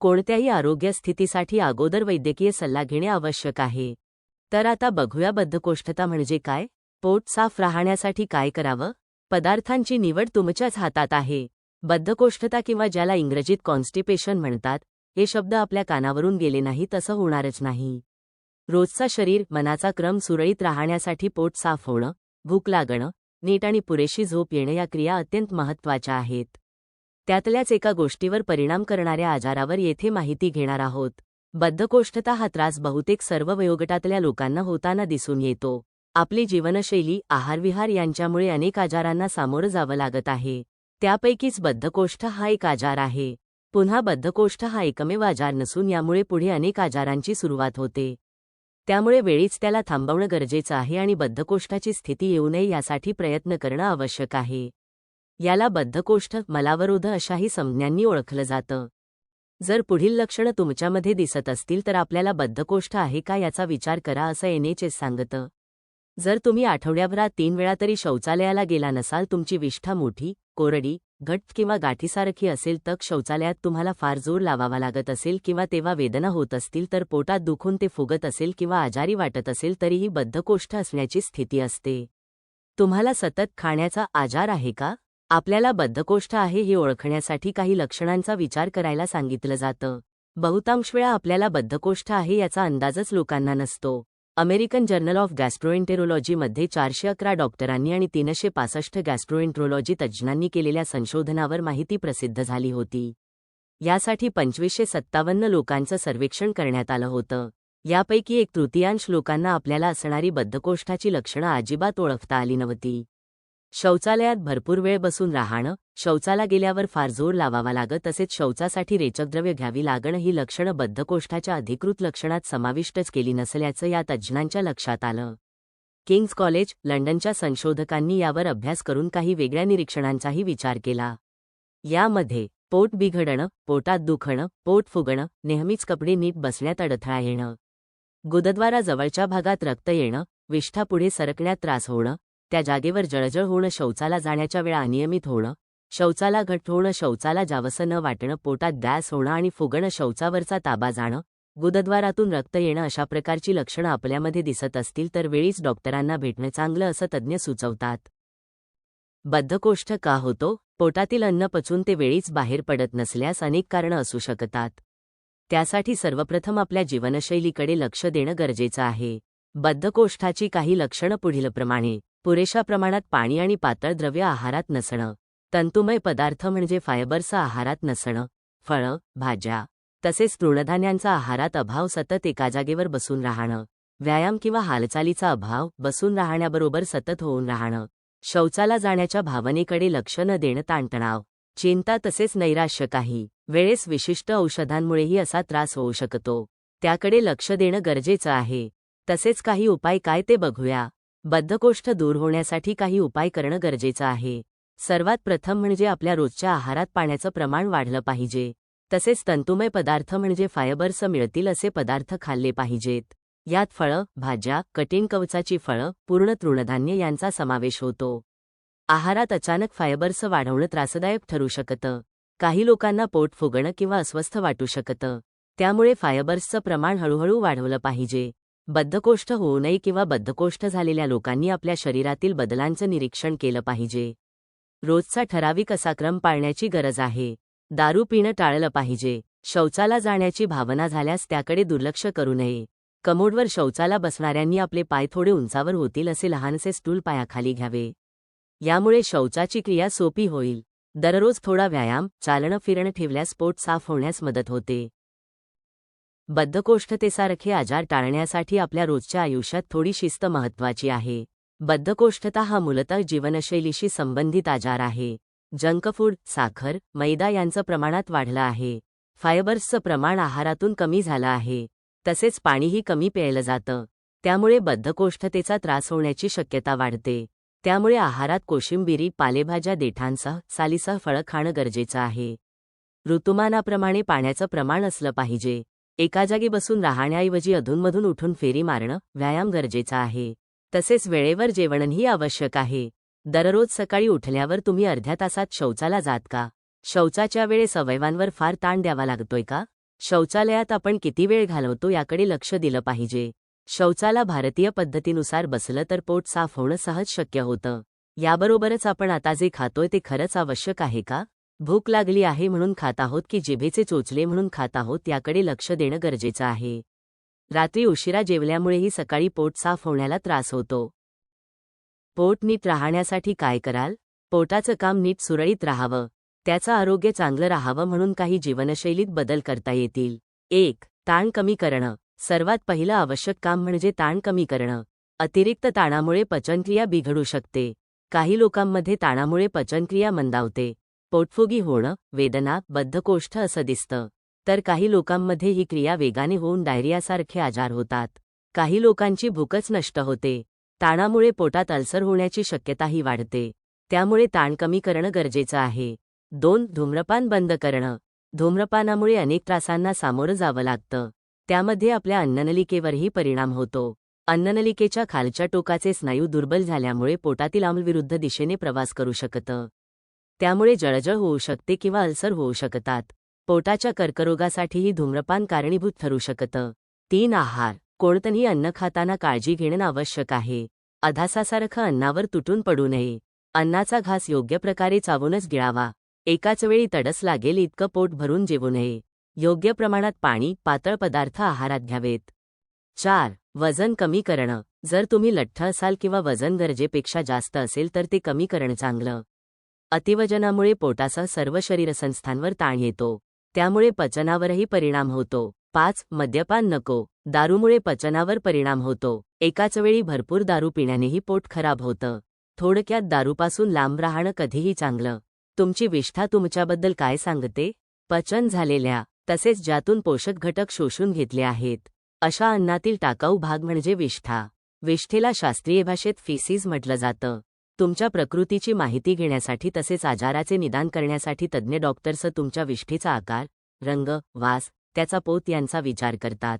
कोणत्याही आरोग्य स्थितीसाठी अगोदर वैद्यकीय सल्ला घेणे आवश्यक आहे. तर आता बघूया बद्धकोष्ठता म्हणजे काय? पोट साफ राहण्यासाठी काय करावं? पदार्थांची निवड तुमच्याच हातात आहे. बद्धकोष्ठता किंवा ज्याला इंग्रजीत कॉन्स्टिपेशन म्हणतात हे शब्द आपल्या कानावरून गेले नाही तसं होणारच नाही. रोजचा शरीर मनाचा क्रम सुरळीत राहण्यासाठी पोट साफ होणं भूक लागणं नीट आणि पुरेशी झोप येणं या क्रिया अत्यंत महत्त्वाच्या आहेत. त्यातल्याच एका गोष्टीवर परिणाम करणाऱ्या आजारावर येथे माहिती घेणार आहोत. बद्धकोष्ठता हा त्रास बहुतेक सर्व वयोगटातल्या लोकांना होताना दिसून येतो. आपली जीवनशैली आहारविहार यांच्यामुळे अनेक आजारांना सामोरं जावं लागत आहे. त्यापैकीच बद्धकोष्ठ हा एक आजार आहे. पुन्हा बद्धकोष्ठ हा एकमेव आजार नसून यामुळे पुढे अनेक आजारांची सुरुवात होते. त्यामुळे वेळीच त्याला थांबवणं गरजेचं आहे आणि बद्धकोष्ठाची स्थिती येऊ नये यासाठी प्रयत्न करणं आवश्यक आहे. याला बद्धकोष्ठ मलावरोध अशाही संज्ञांनी ओळखलं जातं. जर पुढील लक्षणं तुमच्यामध्ये दिसत असतील तर आपल्याला बद्धकोष्ठ आहे का याचा विचार करा असं एनएचएस सांगतं. जर तुम्ही आठवड्याभरात तीन वेळा तरी शौचालयाला गेला नसाल तुमची विष्ठा मोठी कोरडी घट किंवा गाठीसारखी असेल तर शौचालयात तुम्हाला फार जोर लावावा लागत असेल किंवा तेव्हा वेदना होत असतील तर पोटात दुखून ते फुगत असेल किंवा आजारी वाटत असेल तरीही बद्धकोष्ठ असण्याची स्थिती असते. तुम्हाला सतत खाण्याचा आजार आहे का? आपल्याला बद्धकोष्ठ आहे हे ओळखण्यासाठी काही लक्षणांचा विचार करायला सांगितलं जातं. बहुतांश वेळा आपल्याला बद्धकोष्ठ आहे याचा अंदाजच लोकांना नसतो. अमेरिकन जर्नल ऑफ गॅस्ट्रोएंटेरोलॉजीमध्ये चारशे अकरा डॉक्टरांनी आणि तीनशे पासष्ट गॅस्ट्रोएंट्रोलॉजी तज्ज्ञांनी केलेल्या संशोधनावर माहिती प्रसिद्ध झाली होती. यासाठी पंचवीसशे सत्तावन्न लोकांचं सर्वेक्षण करण्यात आलं होतं. यापैकी एक तृतीयांश लोकांना आपल्याला असणारी बद्धकोष्ठाची लक्षणं अजिबात ओळखता आली नव्हती. शौचालयात भरपूर वेळ बसून राहणं शौचाला गेल्यावर फार जोर लावावा लागत तसेच शौचासाठी रेचकद्रव्य घ्यावी लागणं ही लक्षणं बद्धकोष्ठाच्या अधिकृत लक्षणात समाविष्टच केली नसल्याचं या तज्ज्ञांच्या लक्षात आलं. किंग्ज कॉलेज लंडनच्या संशोधकांनी यावर अभ्यास करून काही वेगळ्या निरीक्षणांचाही विचार केला. यामध्ये पोट बिघडणं पोटात दुखणं पोट फुगणं नेहमीच कपडे नीट बसण्यात अडथळा येणं. गुदद्वाराजवळच्या भागात रक्त येणं विष्ठापुढे सरकण्यात त्रास होणं त्या जागेवर जळजळ होणं शौचाला जाण्याच्या वेळा अनियमित होणं शौचाला घट होणं शौचाला जावसं न वाटणं पोटात गॅस होणं आणि फुगणं शौचावरचा ताबा जाणं गुदद्वारातून रक्त येणं अशा प्रकारची लक्षणं आपल्यामध्ये दिसत असतील तर वेळीच डॉक्टरांना भेटणं चांगलं असं तज्ज्ञ सुचवतात. बद्धकोष्ठ का होतो? पोटातील अन्न पचून ते वेळीच बाहेर पडत नसल्यास अनेक कारणं असू शकतात. त्यासाठी सर्वप्रथम आपल्या जीवनशैलीकडे लक्ष देणं गरजेचं आहे. बद्धकोष्ठाची काही लक्षणं पुढीलप्रमाणे. पुरेशा प्रमाणात पाणी आणि पातळ द्रव्य आहारात नसणं. तंतुमय पदार्थ म्हणजे फायबरचं आहारात नसणं. फळं भाज्या तसेच तृणधान्यांचा आहारात अभाव सतत एका जागेवर बसून राहणं. व्यायाम किंवा हालचालीचा अभाव बसून राहण्याबरोबर सतत होऊन राहणं. शौचाला जाण्याच्या भावनेकडे लक्ष न देणं ताणतणाव. चिंता तसेच नैराश्य काही वेळेस विशिष्ट औषधांमुळेही असा त्रास होऊ शकतो. त्याकडे लक्ष देणं गरजेचं आहे. तसेच काही उपाय काय ते बघूया. बद्धकोष्ठ दूर होण्यासाठी काही उपाय करणं गरजेचं आहे. सर्वात प्रथम म्हणजे आपल्या रोजच्या आहारात पाण्याचं प्रमाण वाढलं पाहिजे. तसेच तंतुमय पदार्थ म्हणजे फायबर्स मिळतील असे पदार्थ खाल्ले पाहिजेत. यात फळं भाज्या कठीण कवचाची फळं पूर्ण तृणधान्य यांचा समावेश होतो. आहारात अचानक फायबर्स वाढवणं त्रासदायक ठरू शकतं. काही लोकांना पोट फुगणं किंवा अस्वस्थ वाटू शकतं. त्यामुळे फायबर्सचं प्रमाण हळूहळू वाढवलं पाहिजे. बद्धकोष्ठ होऊ नये किंवा बद्धकोष्ठ झालेल्या लोकांनी आपल्या शरीरातील बदलांचं निरीक्षण केलं पाहिजे. रोजचा ठराविक असा क्रम पाळण्याची गरज आहे. दारू पिणं टाळलं पाहिजे. शौचाला जाण्याची भावना झाल्यास त्याकडे दुर्लक्ष करू नये. कमोडवर शौचाला बसणाऱ्यांनी आपले पाय थोडे उंचावर होतील असे लहानसे स्टूल पायाखाली घ्यावे. यामुळे शौचाची क्रिया सोपी होईल. दररोज थोडा व्यायाम चालणं फिरणं ठेवल्यास पोट साफ होण्यास मदत होते. बद्धकोष्ठतेसारखे आजार टाळण्यासाठी आपल्या रोजच्या आयुष्यात थोडी शिस्त महत्वाची आहे. बद्धकोष्ठता हा मूलतः जीवनशैलीशी संबंधित आजार आहे. जंक फूड साखर मैदा यांचं प्रमाणात वाढलं आहे. फायबर्सचं प्रमाण आहारातून कमी झालं आहे. तसेच पाणीही कमी प्यायलं जातं. त्यामुळे बद्धकोष्ठतेचा त्रास होण्याची शक्यता वाढते. त्यामुळे आहारात कोशिंबिरी पालेभाज्या देठांसह सालीसह फळं खाणं गरजेचं आहे. ऋतुमानाप्रमाणे पाण्याचं प्रमाण असलं पाहिजे. एका जागी बसून राहण्याऐवजी अधूनमधून उठून फेरी मारणं व्यायाम गरजेचा आहे. तसेच वेळेवर जेवणही आवश्यक आहे. दररोज सकाळी उठल्यावर तुम्ही अर्ध्या तासात शौचाला जात का? शौचाच्या वेळेस अवयवांवर फार ताण द्यावा लागतोय का? शौचालयात आपण किती वेळ घालवतो याकडे लक्ष दिलं पाहिजे. शौचाला भारतीय पद्धतीनुसार बसलं तर पोट साफ होणं सहज शक्य होतं. याबरोबरच आपण आता जे खातोय ते खरंच आवश्यक आहे का? भूक लागली आहे म्हणून खात आहोत की जिभेचे चोचले म्हणून खात आहोत याकडे लक्ष देणं गरजेचं आहे. रात्री उशिरा जेवल्यामुळेही सकाळी पोट साफ होण्याला त्रास होतो. पोट नीट राहण्यासाठी काय कराल? पोटाचं काम नीट सुरळीत राहावं. त्याचं आरोग्य चांगलं राहावं म्हणून काही जीवनशैलीत बदल करता येतील. एक ताण कमी करणं. सर्वात पहिलं आवश्यक काम म्हणजे ताण कमी करणं. अतिरिक्त ताणामुळे पचनक्रिया बिघडू शकते. काही लोकांमध्ये ताणामुळे पचनक्रिया मंदावते. पोटफुगी होणं वेदना बद्धकोष्ठ असं दिसतं. तर काही लोकांमध्ये ही क्रिया वेगाने होऊन डायरियासारखे आजार होतात. काही लोकांची भूकच नष्ट होते. ताणामुळे पोटात अल्सर होण्याची शक्यताही वाढते. त्यामुळे ताण कमी करणं गरजेचं आहे. दोन धूम्रपान बंद करणं. धूम्रपानामुळे अनेक त्रासांना सामोरं जावं लागतं. त्यामध्ये आपल्या अन्ननलिकेवरही परिणाम होतो. अन्ननलिकेच्या खालच्या टोकाचे स्नायू दुर्बल झाल्यामुळे पोटातील आम्लविरुद्ध दिशेने प्रवास करू शकतं. त्यामुळे जळजळ होऊ शकते किंवा अल्सर होऊ शकतात. पोटाच्या कर्करोगासाठीही धूम्रपान कारणीभूत ठरू शकतं. तीन आहार. कोणतंही अन्न खाताना काळजी घेणं आवश्यक आहे. अधासासारखं अन्नावर तुटून पडू नये. अन्नाचा घास योग्य प्रकारे चावूनच गिळावा. एकाच वेळी तडस लागेल इतकं पोट भरून जेवू नये. योग्य प्रमाणात पाणी पातळ पदार्थ आहारात घ्यावेत. चार. वजन कमी करणं. जर तुम्ही लठ्ठ असाल किंवा वजन गरजेपेक्षा जास्त असेल तर ते कमी करणं चांगलं. अतिवजनामुळे पोटासह सर्व शरीरसंस्थांवर ताण येतो. त्यामुळे पचनावरही परिणाम होतो. पाच मद्यपान नको. दारूमुळे पचनावर परिणाम होतो. एकाच वेळी भरपूर दारू पिण्यानेही पोट खराब होतं. थोडक्यात दारूपासून लांब राहणं कधीही चांगलं. तुमची विष्ठा तुमच्याबद्दल काय सांगते? पचन झालेल्या तसेच ज्यातून पोषक घटक शोषून घेतले आहेत. अशा अन्नातील टाकाऊ भाग म्हणजे विष्ठा. विष्ठेला शास्त्रीय भाषेत फिसीज म्हटलं जातं. तुमच्या प्रकृतीची माहिती घेण्यासाठी तसेच आजाराचे निदान करण्यासाठी तज्ज्ञ डॉक्टर्स तुमच्या विष्ठीचा आकार रंग वास त्याचा पोत यांचा विचार करतात.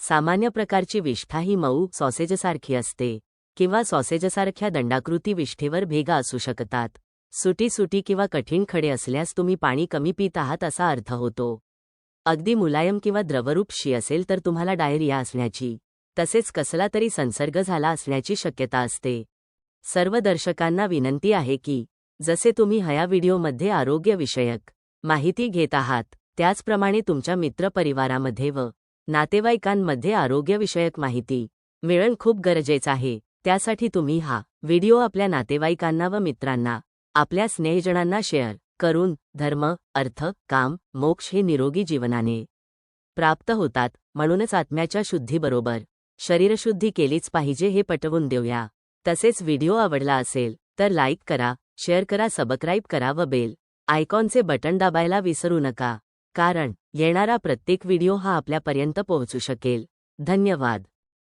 सामान्य प्रकारची विष्ठा ही मऊ सॉसेजसारखी असते किंवा सॉसेजसारख्या दंडाकृती विष्ठेवर भेगा असू शकतात. सुटी सुटी किंवा कठीण खडे असल्यास तुम्ही पाणी कमी पित आहात असा अर्थ होतो. अगदी मुलायम किंवा द्रवरूप शी असेल तर तुम्हाला डायरिया असण्याची तसेच कसला तरी संसर्ग झाला असण्याची शक्यता असते. सर्व दर्शकांना विनंती आहे की जसे तुम्ही हया व्हिडिओमध्ये आरोग्यविषयक माहिती घेत आहात त्याचप्रमाणे तुमच्या मित्रपरिवारामध्ये व नातेवाईकांमध्ये आरोग्यविषयक माहिती मिळण खूप गरजेचं आहे. त्यासाठी तुम्ही हा व्हिडिओ आपल्या नातेवाईकांना व मित्रांना आपल्या स्नेहजणांना शेअर करून धर्म अर्थ काम मोक्ष हे निरोगी जीवनाने प्राप्त होतात म्हणूनच आत्म्याच्या शुद्धीबरोबर शरीरशुद्धी केलीच पाहिजे हे पटवून देऊया. तसेच व्हिडिओ आवडला असेल तर लाईक करा शेअर करा सबस्क्राईब करा व बेल आयकॉनचे बटन दाबायला विसरू नका. कारण येणारा प्रत्येक व्हिडिओ हा आपल्यापर्यंत पोहोचू शकेल. धन्यवाद.